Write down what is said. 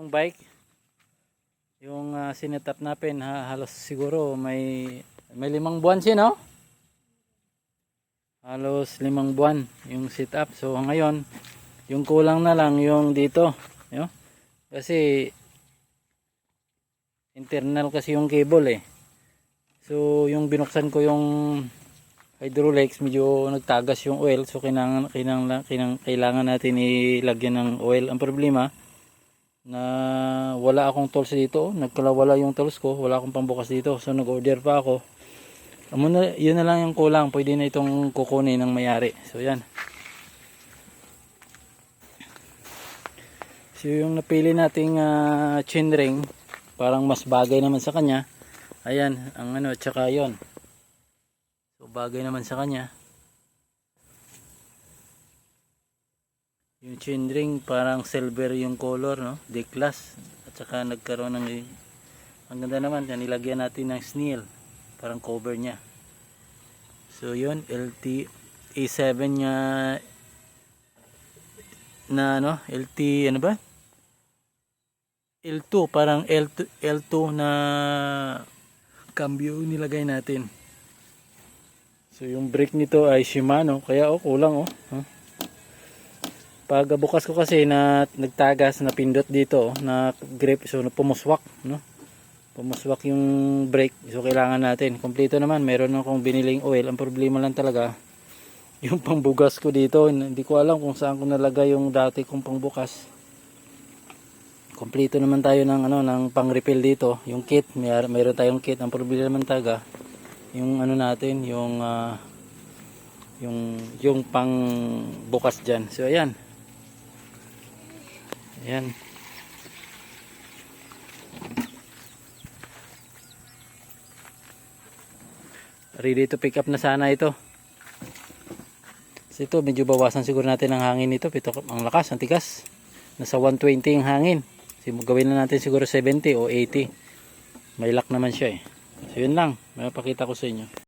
yung bike yung uh, sinetap natin ha, halos siguro may may limang buwan siya no? Halos limang buwan yung sit up so ngayon yung kulang na lang yung dito no? kasi internal kasi yung cable eh. So yung binuksan ko yung hydraulics medyo nagtagas yung oil. So kailangan, kailangan, kailangan natin ilagyan ng oil. Ang problema na wala akong tools dito. Nagkalawala yung tools ko. Wala akong pambukas dito. So nag order pa ako. Amo na, yun na lang yung kulang. Pwede na itong kukunin ng mayari. So yan. So yung napili nating uh, chin ring parang mas bagay naman sa kanya. Ayan ang ano tsaka yon so bagay naman sa kanya yung chin ring parang silver yung color no? D-class at saka nagkaroon ng ang ganda naman yan nilagyan natin ng snail. Parang cover niya. So yun LT A7 nya na ano? LT ano ba? L2 parang L2, L2 na cambio nilagay natin. So yung brake nito ay Shimano kaya oh kulang oh huh? Pag bukas ko kasi na nagtagas na pindot dito na grip so pumuswak no? Pumuswak yung brake. So kailangan natin. Kompleto naman. Meron akong biniling oil. Ang problema lang talaga yung pangbugas ko dito. Hindi ko alam kung saan ko nalagay yung dati kong pangbukas. Kompleto naman tayo ng ano ng pang refill dito. Yung kit may mayroon tayong kit. Ang problema naman talaga yung ano natin yung uh, yung yung pang bukas diyan so ayan Ayan. Ready to pick up na sana ito. So ito, medyo bawasan siguro natin ang hangin nito. Ito, ang lakas, ang tigas. Nasa 120 ang hangin. So, gawin na natin siguro 70 o 80. May lock naman siya eh. So yun lang, may papakita ko sa inyo.